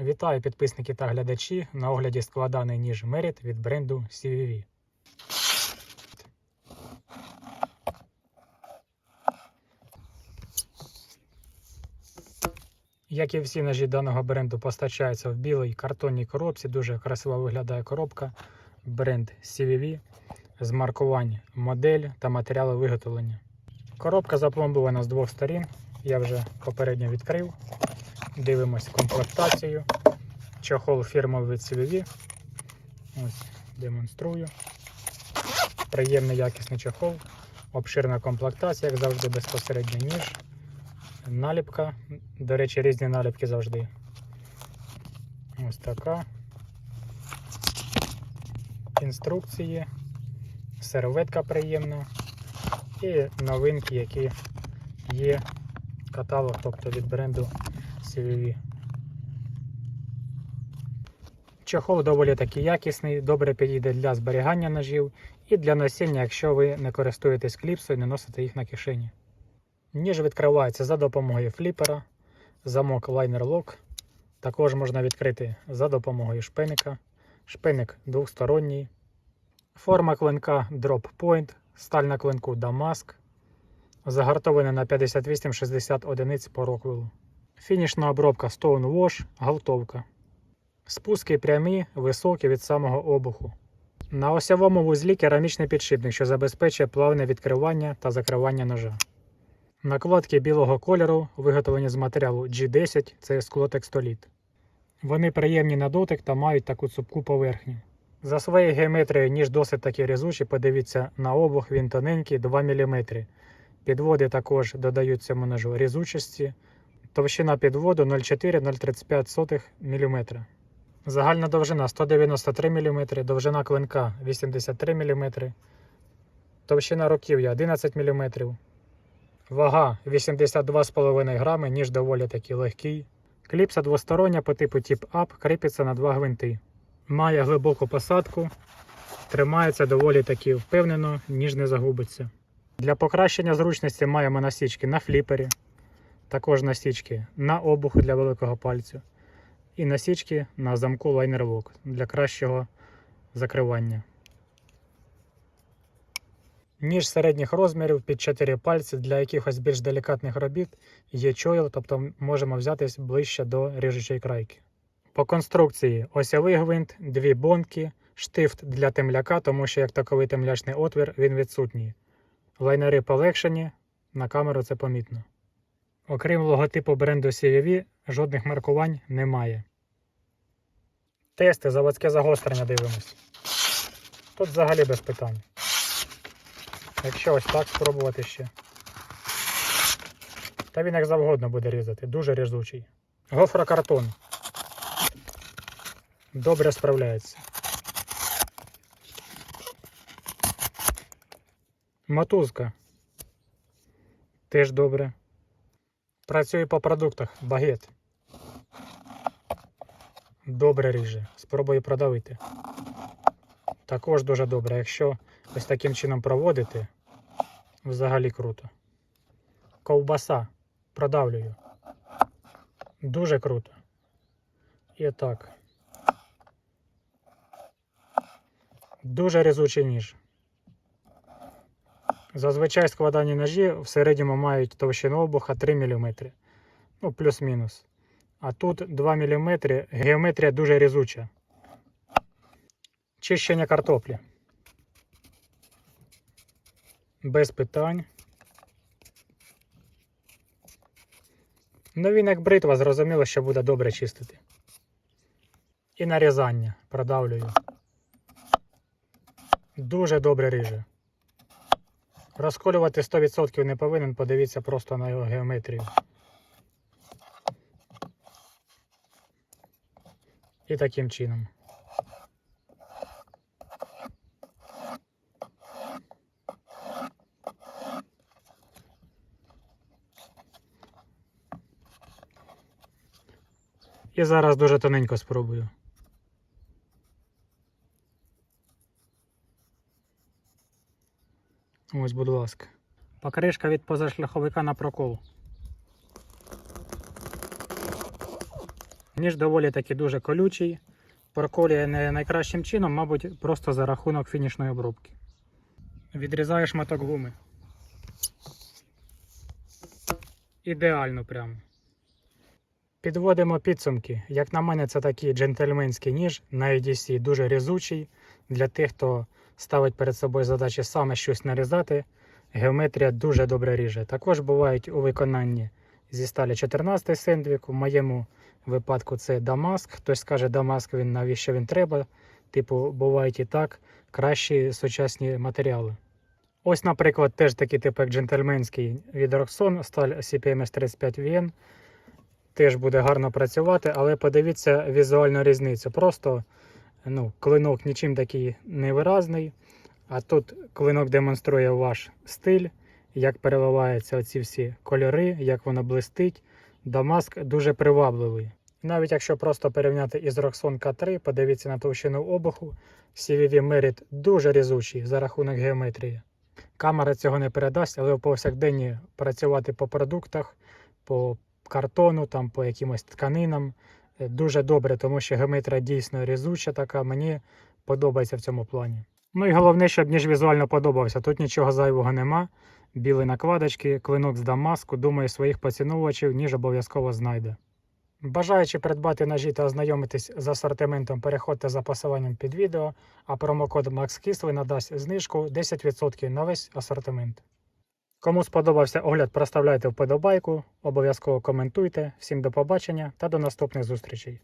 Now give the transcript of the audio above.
Вітаю підписники та глядачі. На огляді складаний ніж Merit від бренду CVV. Як і всі ножі даного бренду постачаються в білій картонній коробці. Дуже красиво виглядає коробка. Бренд CVV з маркувань модель та матеріали виготовлення. Коробка запломбована з двох сторін. Я вже попередньо відкрив. Дивимось комплектацію. Чохол фірмовий CVV. Ось демонструю. Приємний якісний чохол. Обширна комплектація, як завжди, безпосередньо ніж. Наліпка. До речі, різні наліпки завжди. Ось така. Інструкції. Серветка приємна. І новинки, які є каталог, тобто від бренду CVV. Чохол доволі таки якісний, добре підійде для зберігання ножів і для носіння, якщо ви не користуєтесь кліпсою і не носите їх на кишені. Ніж відкривається за допомогою фліпера, замок лайнер лок. Також можна відкрити за допомогою шпиника. Шпиник двохсторонній. Форма клинка Drop Point, сталь на клинку Дамаск. Загартована на 58-60 одиниць по роквелу. Фінішна обробка Stone Wash, галтовка. Спуски прямі, високі від самого обуху. На осьовому вузлі керамічний підшипник, що забезпечує плавне відкривання та закривання ножа. Накладки білого кольору, виготовлені з матеріалу G10, це склотекстоліт. Вони приємні на дотик та мають таку цупку поверхню. За своєю геометрією ніж досить таки різучий, подивіться на обух, він тоненький 2 мм. Підводи також додають цьому ножу різучості. Товщина підводу 0,4-0,35 мм. Загальна довжина 193 мм, довжина клинка 83 мм, товщина руків'я 11 мм, вага 82,5 грами, ніж доволі таки легкий. Кліпса двостороння по типу Tip Up кріпиться на два гвинти. Має глибоку посадку, тримається доволі таки впевнено, ніж не загубиться. Для покращення зручності маємо насічки на фліпері, також насічки на обуху для великого пальцю і насічки на замку Lock для кращого закривання. Ніж середніх розмірів під 4 пальці для якихось більш делікатних робіт є чойл, тобто можемо взятись ближче до ріжучої крайки. По конструкції осьовий гвинт, дві бонки, штифт для темляка, тому що як таковий темлячний отвір він відсутній. Лайнери полегшені, на камеру це помітно. Окрім логотипу бренду CVV, жодних маркувань немає. Тести, заводське загострення дивимось. Тут взагалі без питань. Якщо ось так спробувати ще. Та він як завгодно буде різати, дуже різучий. Гофрокартон. Добре справляється. Мотузка. Теж добре. Працює по продуктах. Багет. Добре ріже. Спробую продавити. Також дуже добре. Якщо ось таким чином проводити, взагалі круто. Ковбаса. Продавлюю. Дуже круто. І так. Дуже різучий ніж. Зазвичай складані ножі в середньому мають товщину обуха 3 мм. Ну, плюс-мінус. А тут 2 мм. Геометрія дуже різуча. Чищення картоплі. Без питань. Ну він як бритва, зрозуміло, що буде добре чистити. І нарізання продавлюю. Дуже добре ріже. Розколювати 100% не повинен, подивіться просто на його геометрію. І таким чином. І зараз дуже тоненько спробую. Ось, будь ласка. Покришка від позашляховика на прокол. Ніж доволі таки дуже колючий, проколює не найкращим чином, мабуть, просто за рахунок фінішної обробки. Відрізаю шматок гуми. Ідеально прямо. Підводимо підсумки. Як на мене, це такий джентльменський ніж на EDC, дуже різучий. Для тих, хто ставить перед собою задачі саме щось нарізати. Геометрія дуже добре ріже. Також бувають у виконанні зі сталі 14 сендвік. У моєму випадку це Дамаск. Хтось скаже, Дамаск він навіщо він треба. Типу, бувають і так кращі сучасні матеріали. Ось, наприклад, теж такий типу як джентльменський від Roxxon, сталь CPMS 35 VN. Теж буде гарно працювати, але подивіться візуальну різницю. Просто ну, клинок нічим такий невиразний. А тут клинок демонструє ваш стиль, як переливаються оці всі кольори, як воно блистить. Дамаск дуже привабливий. Навіть якщо просто порівняти із Roxxon K3, подивіться на товщину обуху, CVV Merit дуже різучий за рахунок геометрії. Камера цього не передасть, але в повсякденні працювати по продуктах, по картону, там, по якимось тканинам дуже добре, тому що геометрія дійсно різуча така. Мені подобається в цьому плані. Ну і головне, щоб ніж візуально подобався. Тут нічого зайвого нема. Білі накладочки, клинок з Дамаску. Думаю, своїх поціновувачів ніж обов'язково знайде. Бажаючи придбати ножі та ознайомитись з асортиментом, переходьте за посиланням під відео, а промокод MaxKisli надасть знижку 10% на весь асортимент. Кому сподобався огляд, проставляйте вподобайку, обов'язково коментуйте. Всім до побачення та до наступних зустрічей.